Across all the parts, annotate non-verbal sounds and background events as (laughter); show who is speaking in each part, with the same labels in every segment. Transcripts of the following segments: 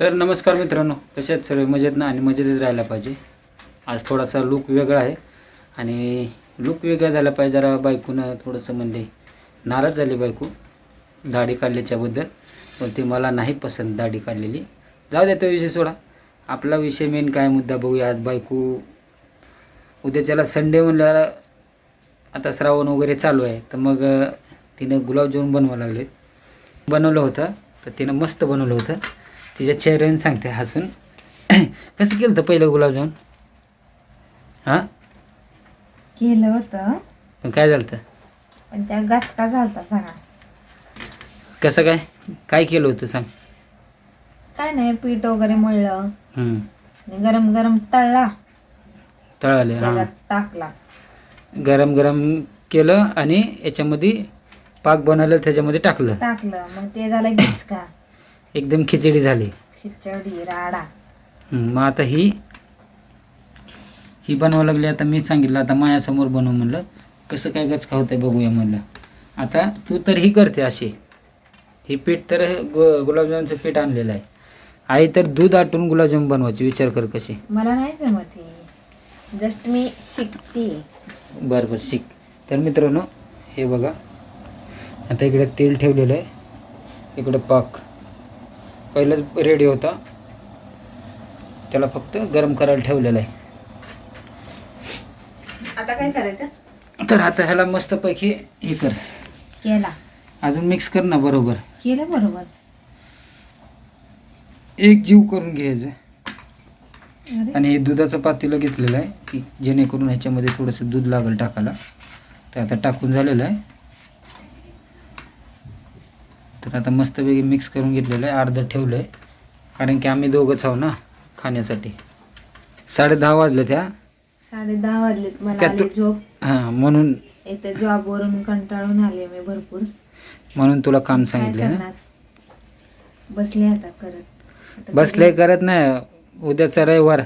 Speaker 1: तर नमस्कार मित्रांनो कसे आहेत सर्व मजेत ना? आणि मजेतच राहायला पाहिजे. आज थोडासा लुक वेगळा आहे. आणि लुक वेगळा झाला पाहिजे. जरा बायकोनं थोडंसं म्हणले नाराज झाली बायको. दाढी काढल्याच्याबद्दल पण ती मला नाही पसंत दाढी काढलेली. जाऊ द्या तो विषय सोडा. आपला विषय मेन काय मुद्दा बघूया. आज बायको उद्याच्याला संडे म्हणल्यावर आता श्रावण वगैरे चालू आहे. तर मग तिनं गुलाबजामुन बनवावं लागले बनवलं होतं. तर तिनं मस्त बनवलं होतं. तिच्या चेहऱ्याने सांगते हसून. (clears throat) कसं केलं होतं पहिलं गुलाबजामुन हां?
Speaker 2: केलं होतं.
Speaker 1: पण काय झालं होतं?
Speaker 2: पण त्या गाचका झालता सगळा
Speaker 1: कसं काय? काय केलं होतं सांग?
Speaker 2: काय नाही पीठ वगैरे मळलं.
Speaker 1: हम्म.
Speaker 2: आणि गरम गरम तळला.
Speaker 1: तळाले हां.
Speaker 2: त्याच्यात टाकला.
Speaker 1: गरम गरम केलं आणि याच्यामध्ये पाक बनवलं त्याच्यामध्ये टाकलं.
Speaker 2: टाकलं. मग ते झालं गिचका.
Speaker 1: एकदम खिचडी झाली.
Speaker 2: खिचडी राडा.
Speaker 1: मग आता ही ही बनवावं लागली. आता मी सांगितलं आता माझ्यासमोर बनव म्हणलं. कसं काय गचका होतंय बघूया म्हणलं. आता तू तर ही करते अशी. ही पीठ तर गु गुलाबजामुनचं पीठ आणलेलं आहे. आई तर दूध आटून गुलाबजामुन बनवायची. विचार कर कशी.
Speaker 2: मला नाही जमत हे. जस्ट मी शिकते.
Speaker 1: बरं बरं शिक. तर मित्रांनो हे बघा. आता इकडे तेल ठेवलेलं आहे. इकडं पाक. पहिलंच रेडी होता. त्याला फक्त गरम करायला ठेवलेलं आहे.
Speaker 2: आता काय करायचं?
Speaker 1: तर आता ह्याला मस्तपैकी हे कर.
Speaker 2: केला.
Speaker 1: अजून मिक्स कर ना बरोबर.
Speaker 2: केलं बरोबर.
Speaker 1: एक जीव करून घ्यायचं. आणि हे दुधाचं पातेलं घेतलेलं आहे की जेणेकरून ह्याच्यामध्ये थोडंसं दूध लागेल टाकायला. तर आता टाकून झालेलं आहे. तर आता मस्तपैकी मिक्स करून घेतलेलं आहे अर्धं ठेवलं आहे कारण की आम्ही दोघंच आहो ना खाण्यासाठी. साडे दहा वाजले त्या
Speaker 2: साडे दहा वाजलेत मला आली झोप.
Speaker 1: हां म्हणून
Speaker 2: इथे जॉबवरून कंटाळून आले मी भरपूर.
Speaker 1: म्हणून तुला काम
Speaker 2: काय
Speaker 1: सांगितलं ना?
Speaker 2: करणार? बसले आता करत. आता
Speaker 1: बसले करत नाही. उद्याचा रविवार.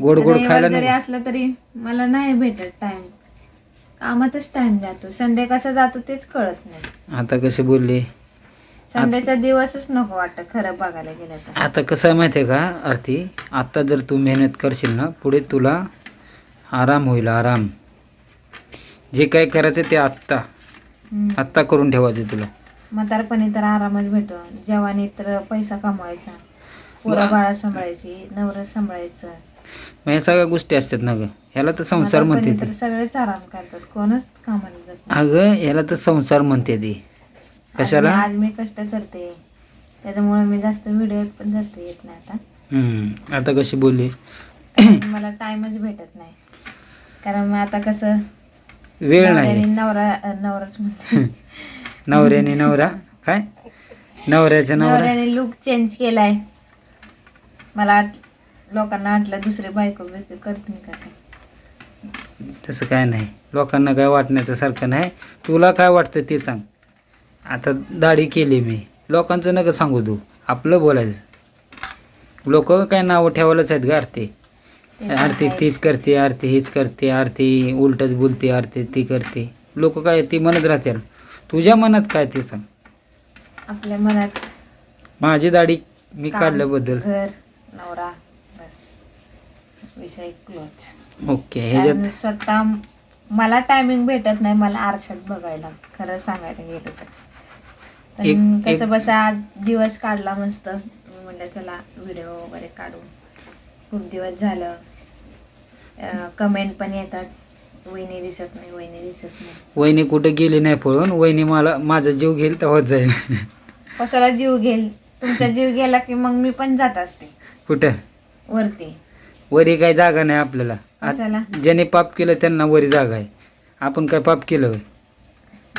Speaker 1: गोड गोड
Speaker 2: रविवार
Speaker 1: खायला
Speaker 2: जरी
Speaker 1: नको
Speaker 2: असला तरी मला नाही भेटत टाइम कामातच टाइम जातो. संडे कसा जातो तेच कळत नाही.
Speaker 1: आता कसे बोलले?
Speaker 2: संडेचा दिवसच नको वाटत खरं बघायला गेलं तर.
Speaker 1: आता कसं आहे माहिती आहे का आरती? आत्ता जर तू मेहनत करशील ना पुढे तुला आराम होईल आराम. जे काय करायचं ते आत्ता.
Speaker 2: हम्म.
Speaker 1: आत्ता करून ठेवायचं तुला.
Speaker 2: म्हातारपणी तर आरामच भेटतो जवानी तर पैसा कमवायचा पोरा बाळा सांभाळायची नवरा सांभाळायचं
Speaker 1: मग ह्या सगळ्या गोष्टी असतात ना ग. ह्याला तर संसार म्हणते ती.
Speaker 2: सगळेच आराम करतात. कोणच कामाला जात नाही.
Speaker 1: अगं ह्याला तर संसार म्हणते ती. कशाला?
Speaker 2: आज मी कष्ट करते. त्याच्यामुळे मी जास्त व्हिडिओ पण जास्त येत नाही आता.
Speaker 1: हम्म, आता कशी बोलली?
Speaker 2: कारण मला टाइमच भेटत नाही. कारण मग आता कसं?
Speaker 1: वेळ
Speaker 2: नवऱ्याने
Speaker 1: नाही
Speaker 2: नवरा अं, नवराच म्हणते. (laughs)
Speaker 1: नवऱ्याने नवरा? काय? नवऱ्याचा नवरा?
Speaker 2: नवऱ्याने लुक चेंज केलाय. मला वाट- लोकांना वाटलं दुसरे बायको बिको करतील का काय?
Speaker 1: तसं काय नाही. लोकांना काय वाटण्याचं सारखं नाही. तुला काय वाटतं ते सांग. आता दाढी केली मी. लोकांचं नका सांगू तू. आपलं बोलायचं. लोक काय नावं ठेवायलाच आहेत का आरती. आरती. तीच करते आरती हीच करते आरती उलटच बोलते आरती ती करते. लोक काय ती म्हणत राहतील. तुझ्या मनात काय ते सांग.
Speaker 2: आपल्या मनात
Speaker 1: माझी दाढी मी काढल्याबद्दल.
Speaker 2: नवरा. विषय क्लोज
Speaker 1: ओके ह्याच्यात
Speaker 2: स्वतः मला टायमिंग भेटत नाही मला आरशात बघायला. खरं सांगायला गेलं तर. पण
Speaker 1: एक- एक-
Speaker 2: कसं बसा आज दिवस काढला मस्त. मी म्हणलं चला व्हिडिओ वगैरे काढू. खूप दिवस झालं. कमेंट पण येतात. वहिनी दिसत नाही वहिनी दिसत नाही.
Speaker 1: वहिनी कुठे गेली नाही पळून? वहिनी मला माझा जीव घेईल तेव्हाच जाईल.
Speaker 2: कशाला जीव घेईल? तुमचा जीव गेला की मग मी पण जात असते.
Speaker 1: कुठं?
Speaker 2: वरती.
Speaker 1: वरी काही जागा नाही आपल्याला. ज्याने पाप केलं त्यांना वरी जागा आहे. आपण काय पाप केलं होय?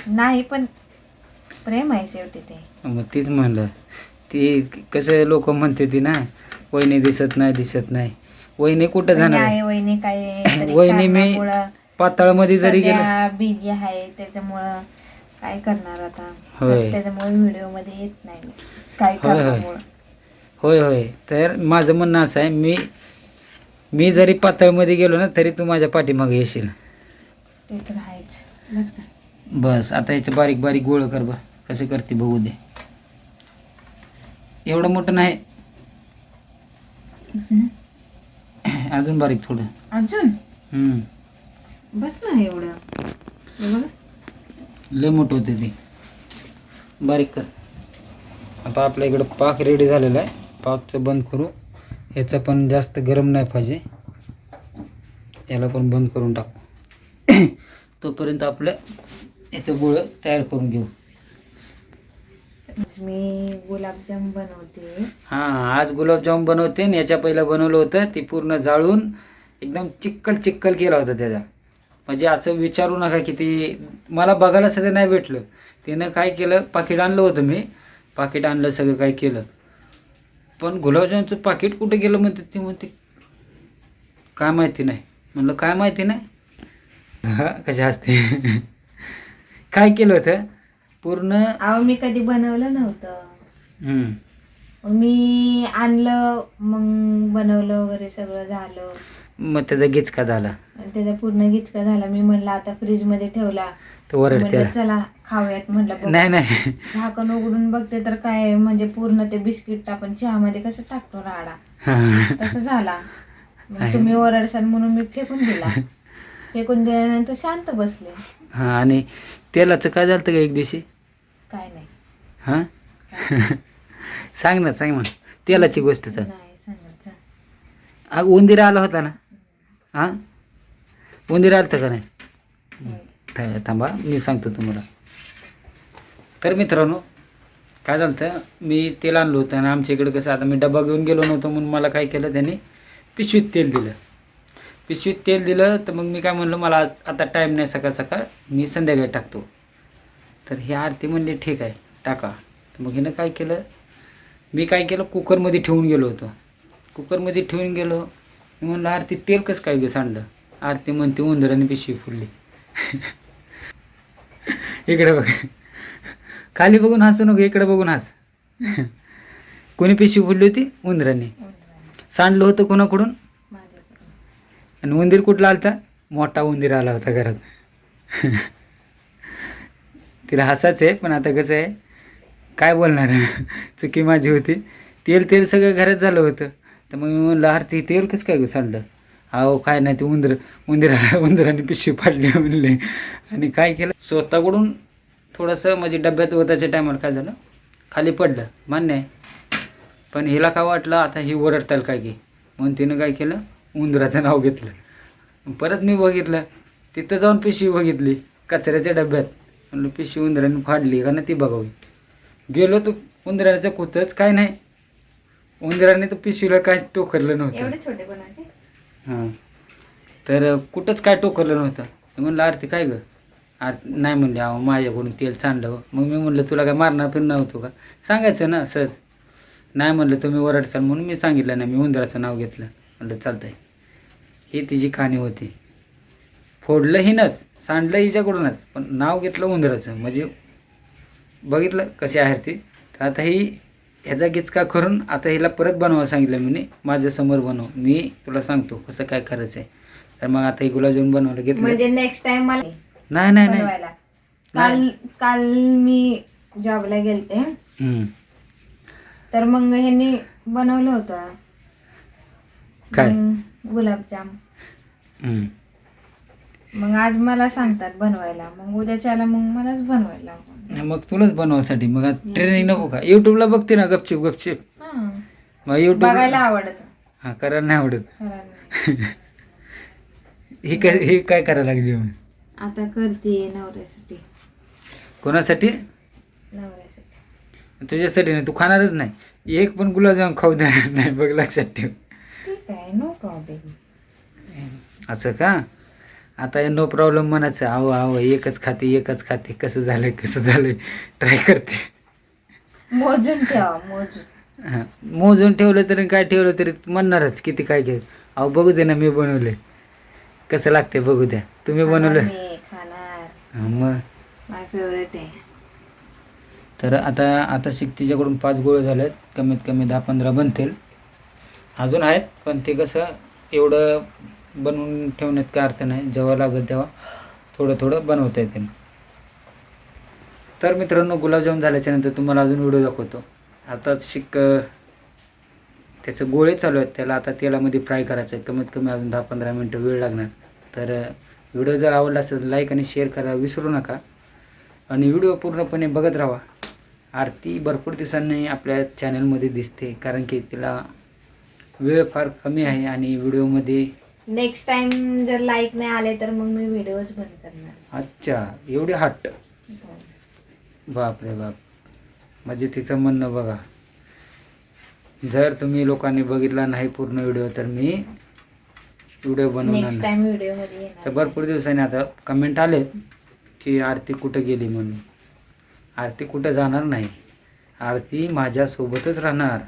Speaker 2: नाही पण प्रेम आहे शेवटी ते.
Speaker 1: मग तीच म्हणलं. ती कसं लोक म्हणते ती ना वहिनी दिसत नाही दिसत नाही. वहिनी कुठं जाणार?
Speaker 2: आहे
Speaker 1: आहे?
Speaker 2: वहिनी काय (laughs) तरी
Speaker 1: वहिनी मी
Speaker 2: कारणामुळं
Speaker 1: पाताळमध्ये जरी गेलं.
Speaker 2: सध्या बिझी आहे त्याच्यामुळं काय करणार आता?
Speaker 1: होय.
Speaker 2: त्याच्यामुळे व्हिडिओमध्ये येत नाही. मी. काय
Speaker 1: होय, होय. होय होय. तर माझं म्हणणं असं आहे मी मी जरी पातळमध्ये गेलो ना तरी तू माझ्या पाठीमागे येशील.
Speaker 2: ते तर आहेच. बस का
Speaker 1: बस आता याचं बारीक बारीक गोळ कर बा. कसं करते बघू दे. एवढं मोठं नाही. अजून बारीक थोडं.
Speaker 2: अजून?
Speaker 1: हम्म.
Speaker 2: बस ना एवढं. हे बघ.
Speaker 1: लय मोठं होते ते. बारीक कर. आता आपल्या इकडं पाक रेडी झालेला आहे. पाकचं बंद करू. ह्याचं पण जास्त गरम नाही पाहिजे. त्याला पण बंद करून टाकू. (coughs) तोपर्यंत आपलं याचं गोळं तयार करून घेऊ.
Speaker 2: मी गुलाबजाम बनवते.
Speaker 1: हां आज गुलाबजामुन बनवते आणि याच्या पहिलं बनवलं होतं ते पूर्ण जाळून एकदम चिक्कल चिक्कल केला होता त्याचा. म्हणजे असं विचारू नका की ते मला बघायला सगळं नाही भेटलं. तिनं काय केलं? पाकिट आणलं होतं मी. पाकिट आणलं सगळं काय केलं? पण गुलाबजामचं पाकिट कुठं गेलं म्हणते ते म्हणते काय माहिती नाही. म्हणलं काय माहिती नाही. हा कशा असते (laughs) काय केलं होतं? पूर्ण
Speaker 2: अहो मी कधी बनवलं नव्हतं. मी आणलं मग बनवलं वगैरे सगळं झालं.
Speaker 1: मग त्याचा गिचका झाला.
Speaker 2: आणि त्याचा पूर्ण गिचका झाला. मी म्हणलं आता फ्रीजमध्ये ठेवला.
Speaker 1: तो
Speaker 2: म्हणलं चला खाऊयात म्हटलं बघू.
Speaker 1: नाही नाही.
Speaker 2: झाकण उघडून बघते तर काय म्हणजे पूर्ण ते बिस्किट आपण चहामध्ये कसं टाकतो राडा?
Speaker 1: हा.
Speaker 2: तसं झाला. मग
Speaker 1: आहे.
Speaker 2: तुम्ही ओरडसान म्हणून मी फेकून दिला. फेकून दिल्यानंतर शांत बसले.
Speaker 1: हा आणि तेलाचं काय झालं का एक दिवशी?
Speaker 2: काय नाही.
Speaker 1: हा? सांग ना सांग ना. तेलाची गोष्ट सांग.
Speaker 2: नाही
Speaker 1: उंदीर आला होता ना? हां? उंदीर आलं का नाही? थांबा मी सांगतो तुम्हाला. तर मित्रांनो काय झालं होतं मी तेल आणलं होतं आणि आमच्या इकडे कसं आता मी डबा घेऊन गेलो नव्हतो म्हणून मला काय केलं त्यांनी पिशवीत तेल दिलं. पिशवीत तेल दिलं तर मग मी काय म्हणलं मला आता टाईम नाही सकाळ सकाळ मी संध्याकाळी टाकतो. तर हे आरती म्हणली ठीक आहे टाका. मग हिनं काय केलं मी काय केलं कुकरमध्ये ठेवून गेलो होतो. कुकरमध्ये ठेवून गेलो मी म्हणलं आरती तेल कसं काय गे सांडलं? आरती म्हणते उंदराने पिशवी फुडली इकडे बघ. खाली बघून हसू नको इकडे बघून हस. कोणी पिशवी फुडली होती? उंदराने. सांडलं होतं कोणाकडून? आणि उंदीर कुठला आलता? मोठा उंदीर आला होता घरात. तिला हसाच आहे पण आता कसं आहे? काय बोलणार? चुकी माझी होती. तेल तेल सगळं घरात झालं होतं. तर मग मी म्हणलं अरे ते तेल कसं काय सांडलं? अहो काय नाही ते उंदर उंदीरा उंदराने पिशवी फाडली म्हणले. आणि काय केलं? स्वतःकडून थोडंसं म्हणजे डब्यात होताच्या टायमाला काय झालं? खाली पडलं मान्य आहे. पण हिला काय वाटलं आता ही ओरडताल काय की? म्हणून तिनं काय केलं? उंदराचं नाव घेतलं. परत मी बघितलं. तिथं जाऊन पिशवी बघितली कचऱ्याच्या डब्यात. म्हणलं पिशवी उंदराने फाडली का ना ती बघावी? गेलो तर उंदराचं कुठंच काय नाही. उंदराने तर पिशवीला काय टोकरलं नव्हतं.
Speaker 2: एवढे छोटे कोणाचे?
Speaker 1: हां. तर कुठंच काय टोकरलं नव्हतं. तर म्हणलं आरती काय गं? आरती नाही म्हणले अहो माझ्याकडून तेल सांडलं. मग मी म्हणलं तुला काय मारणार फिरणार नव्हतो का? सांगायचं ना सहज. नाही म्हणलं तुम्ही ओरडसाल म्हणून मी सांगितलं नाही मी उंदराचं नाव घेतलं. म्हणलं चालतंय. ही तिची कहाणी होती. फोडलं हिनंच सांडलं हिच्याकडूनच पण नाव घेतलं उंदराचं. म्हणजे बघितलं कशी आहे ती तर आता ही ह्याचा गिचका करून आता हिला परत बनवा सांगितलं मी माझ्यासमोर बनव मी तुला सांगतो कसं काय करायचं आहे तर मग आता ही गुलाबजामुन बनवायला घेतलं
Speaker 2: म्हणजे नेक्स्ट टाइम मला
Speaker 1: नाही नाही नाही
Speaker 2: बनवायला काल काल मी जॉबला गेलते
Speaker 1: हम्म.
Speaker 2: तर मग ह्यांनी बनवलं होतं
Speaker 1: काय?
Speaker 2: मग गुलाबजाम
Speaker 1: हम्म.
Speaker 2: मग आज मला सांगतात बनवायला मग उद्याच्याला मग मलाच बनवायला.
Speaker 1: मग तुलाच बनवासाठी मग ट्रेनिंग नको का? युट्यूबला बघते ना गपचिप गपचिप. मग युट्यूब
Speaker 2: बघायला आवडत.
Speaker 1: हा करायला नाही आवडत. ही काय ही काय करायला लागली मग?
Speaker 2: आता करते नवऱ्यासाठी.
Speaker 1: कोणासाठी?
Speaker 2: नवऱ्यासाठी.
Speaker 1: तुझ्यासाठी नाही तू खाणारच नाही. एक पण गुलाबजाम खाऊ देणार नाही. बघ लक्षात ठेव.
Speaker 2: ठीक आहे नो प्रॉब्लेम
Speaker 1: असं का? आता नो प्रॉब्लेम म्हणायचं. आहो आहो एकच खाते एकच खाते. कसं झालंय कसं झालंय? ट्राय करते.
Speaker 2: मोजून ठेवा मोजून.
Speaker 1: हा. मोजून ठेवलं तरी काय ठेवलं तरी म्हणणारच किती काय घे. अहो बघू दे ना मी बनवले कसं लागते बघू द्या. तुम्ही बनवलं? मग?
Speaker 2: माय फेवरेट आहे.
Speaker 1: तर आता आता शिक तिच्याकडून पाच गोळे झालेत. कमीत कमी दहा पंधरा बनतील. अजून आहेत पण ते कसं एवढं बनवून ठेवण्यात काय अर्थ नाही. जेव्हा लागेल तेव्हा थोडं थोडं बनवता येते. तर मित्रांनो गुलाबजाम झाल्याच्यानंतर तुम्हाला अजून व्हिडिओ दाखवतो. आता शिक त्याचं गोळे चालू आहेत. त्याला आता तेलामध्ये फ्राय करायचं आहे. कमीत कमी अजून दहा पंधरा मिनटं वेळ लागणार. तर व्हिडिओ जर आवडला असेल लाईक आणि शेअर करायला विसरू नका. आणि व्हिडिओ पूर्णपणे बघत राहा. आरती भरपूर दिवसांनी आपल्या चॅनलमध्ये दिसते. कारण की तिला वेळ फार कमी आहे आणि व्हिडिओमध्ये
Speaker 2: नेक्स्ट टाइम जर लाईक नाही आले तर मग मी व्हिडिओच बंद करणार.
Speaker 1: अच्छा एवढी हट्ट.
Speaker 2: हो.
Speaker 1: बाप. रे बाप म्हणजे तिचं म्हणणं बघा. जर तुम्ही लोकांनी बघितला नाही पूर्ण व्हिडिओ तर मी व्हिडिओ बनवणार
Speaker 2: नेक्स्ट
Speaker 1: नाही.
Speaker 2: टाइम व्हिडिओमध्ये येणार.
Speaker 1: तर भरपूर दिवसांनी आता कमेंट आलेत की आरती कुठं गेली म्हणून. आरती कुठं जाणार नाही. आरती माझ्यासोबतच राहणार.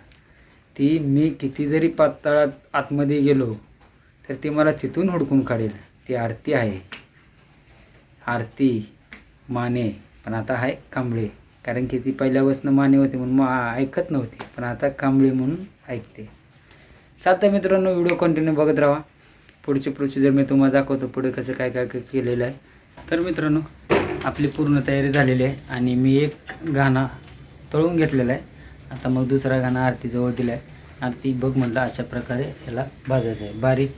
Speaker 1: ती मी किती जरी पातळात आतमध्ये गेलो तर ती मला तिथून हुडकून काढेल. ती आरती आहे. आरती माने पण आता आहे कांबळे. कारण की ती पहिल्यापासून माने होती म्हणून मग ऐकत नव्हती. पण आता कांबळे म्हणून ऐकते. चालतं मित्रांनो व्हिडिओ कंटिन्यू बघत राहा. पुढची प्रोसिजर मी तुम्हाला दाखवतो पुढे कसं काय काय काय केलेलं आहे. तर मित्रांनो आपली पूर्ण तयारी झालेली आहे आणि मी एक गाणं तळून घेतलेलं आहे. आता मग दुसरा गाणं आरतीजवळ दिला आहे आरती बघ म्हटलं अशा प्रकारे याला भाजायचं आहे. बारीक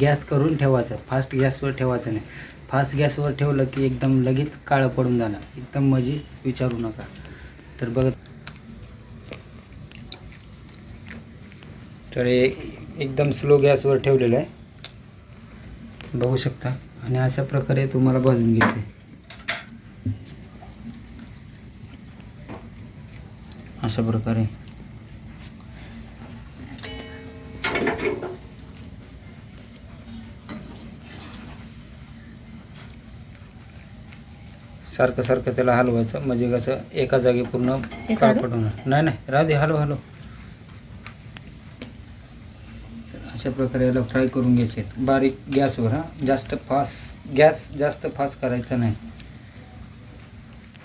Speaker 1: गॅस करून ठेवायचं. फास्ट गॅसवर ठेवायचं नाही. फास्ट गॅसवर ठेवलं की एकदम लगेच काळं पडून जाणार. एकदम मजी विचारू नका. तर बघत तर हे एकदम स्लो गॅसवर ठेवलेलं आहे. बघू शकता. आणि अशा प्रकारे तुम्हाला भाजून घ्यायचं अशा प्रकारे. सारखं सारखं त्याला हलवायचं. म्हणजे कसं एका जागी पूर्ण
Speaker 2: हे काढू?
Speaker 1: पडून नाही नाही राहू दे हलव हलव. अशा प्रकारे याला फ्राय करून घ्यायचे बारीक गॅसवर हा. जास्त फास्ट गॅस जास्त फास्ट करायचा नाही.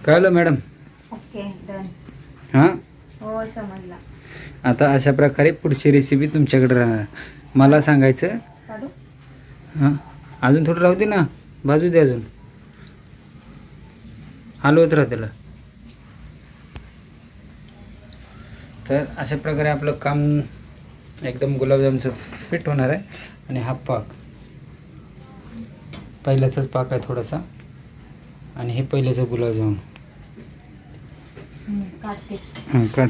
Speaker 1: कळलं मॅडम?
Speaker 2: Okay done.
Speaker 1: हां?
Speaker 2: हो समजला.
Speaker 1: आता अशा प्रकारे पुढची रेसिपी तुमच्याकडे राहणार. मला सांगायचं हां. अजून थोडं राहू दे ना. बाजू दे अजून. हलवत राहा त्याला तर अशा प्रकारे आपलं काम एकदम गुलाबजामचं फिट होणार आहे. आणि हा पाक. पहिल्याचाच पाक आहे थोडासा. आणि हे पहिल्याचं गुलाबजाम. हां काढ.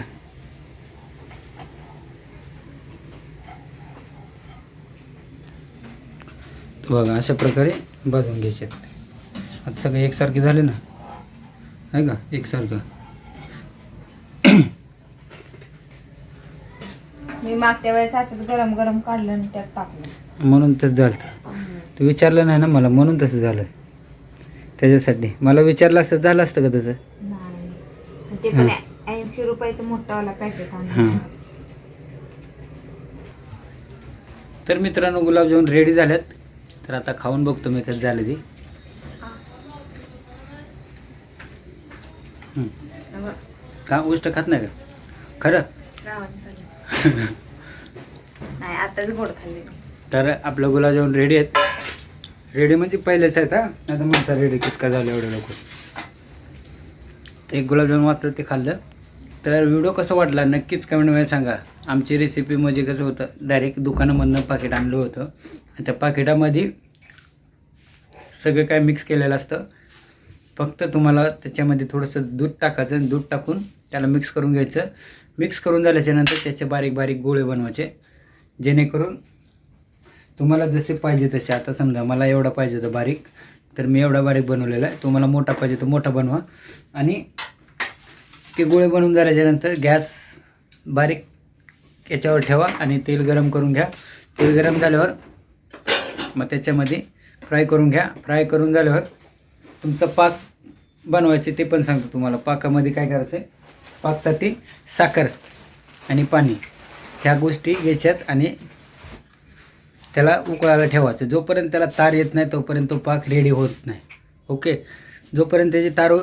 Speaker 1: बघा अशा प्रकारे भाजून घ्यायचे आता सगळे एकसारखे झाले ना? आहे का? एकसारखं
Speaker 2: मी मागच्या वेळेस असं गरम गरम काढलं आणि त्यात टाकलं.
Speaker 1: म्हणून तसं झालं. तू विचारलं नाही ना मला म्हणून तसं झालं. त्याच्यासाठी. मला विचारलं असतं झालं असतं का तसं?
Speaker 2: नाही. ते पण ऐंशी रुपयाचं मोठं वाला पॅकेट
Speaker 1: हां. तर मित्रांनो गुलाबजामुन रेडी झाल्यात तर आता खाऊन बघतो मी कसं झालं ते हं.
Speaker 2: अगं,
Speaker 1: का गोष्ट खात नाही का? खरं?
Speaker 2: श्रावण चालू. (laughs) नाही आताच गोड खाल्ली
Speaker 1: तर आपलं गुलाबजामुन रेडी आहेत. रेडी म्हणजे पहिलेच आहेत हा? आता म्हणता रेडी किसका झालं एवढं लवकर? एक गुलाबजामुन मात्र ते खाल्लं. तर व्हिडिओ कसा वाटला नक्कीच कमेंटमध्ये सांगा. आमची रेसिपी म्हणजे कसं होतं डायरेक्ट दुकानामधनं पाकिट आणलं होतं. आणि त्या पाकिटामध्ये सगळं काय मिक्स केलेलं असतं. फक्त तुम्हाला त्याच्यामध्ये थोडंसं दूध टाकायचं आणि दूध टाकून त्याला मिक्स करून घ्यायचं. मिक्स करून झाल्याच्यानंतर त्याचे बारीक बारीक गोळे बनवायचे. जेणेकरून तुम्हाला जसे पाहिजे तसे आता समजा मला एवढा पाहिजे होतं बारीक तर मी एवढा बारीक बनवलेला आहे. तुम्हाला मोठा पाहिजे तर मोठा बनवा. आणि ते गोळे बनवून झाल्याच्यानंतर गॅस बारीक याच्यावर ठेवा आणि तेल गरम करून घ्या. तेल गरम झाल्यावर मग त्याच्यामध्ये फ्राय करून घ्या. फ्राय करून झाल्यावर तुमचा पाक बनवायचे ते पण सांगतो तुम्हाला. पाकामध्ये काय करायचं आहे पाकसाठी साखर आणि पाणी ह्या गोष्टी घ्यायच्यात आणि त्याला उकळायला ठेवायचं. जोपर्यंत त्याला तार येत नाही तोपर्यंत तो पाक रेडी होत नाही. ओके जोपर्यंत त्याची तार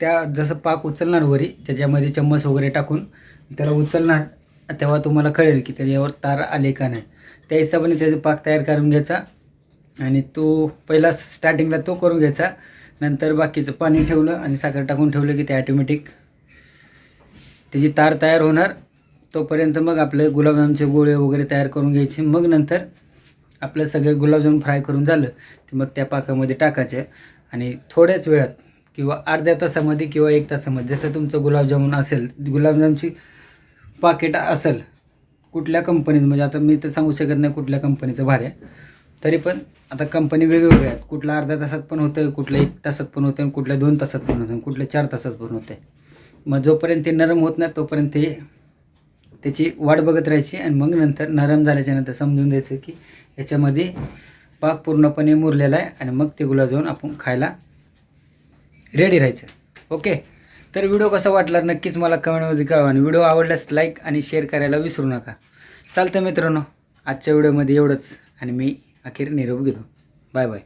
Speaker 1: त्या जसं पाक उचलणार वरी त्याच्यामध्ये चम्मच वगैरे टाकून त्याला उचलणार तेव्हा तुम्हाला कळेल की त्याच्यावर तार आले का नाही. त्या हिशोबाने त्याचा पाक तयार करून घ्यायचा आणि तो पहिला स्टार्टिंगला तो करून घ्यायचा. नंतर बाकीचं पाणी ठेवलं आणि साखर टाकून ठेवलं की ते ॲटोमॅटिक त्याची तार तयार होणार. तोपर्यंत मग आपले गुलाबजामचे गोळे वगैरे तयार करून घ्यायचे. मग नंतर आपलं सगळे गुलाबजाम फ्राय करून झालं की मग त्या पाकामध्ये टाकायचे आणि थोड्याच वेळात किंवा अर्ध्या तासामध्ये किंवा एक तासामध्ये जसं तुमचं गुलाबजामुन असेल गुलाबजामची पाकिट असेल कुठल्या कंपनीचं म्हणजे आता मी तर सांगू शकत नाही कुठल्या कंपनीचं भाड्या तरी पण आता कंपनी वेगवेगळ्या आहेत. कुठल्या अर्ध्या तासात पण होतं कुठल्या एक तासात पण होतं आणि कुठल्या दोन तासात पण होतं कुठल्या चार तासात पण होतं मग जोपर्यंत ते नरम होत नाही तोपर्यंत ते त्याची वाट बघत राहायची आणि मग नंतर नरम झाल्याच्यानंतर समजून द्यायचं की याच्यामध्ये पाक पूर्णपणे मुरलेला आहे आणि मग ते गुलाबजामुन आपण खायला रेडी राहायचं. ओके तर व्हिडिओ कसा वाटला नक्कीच मला कमेंटमध्ये कळवा आणि व्हिडिओ आवडल्यास लाईक आणि शेअर करायला विसरू नका. चालतं मित्रांनो आजच्या व्हिडिओमध्ये एवढंच आणि मी अखेर निरोप घेतो. Bye bye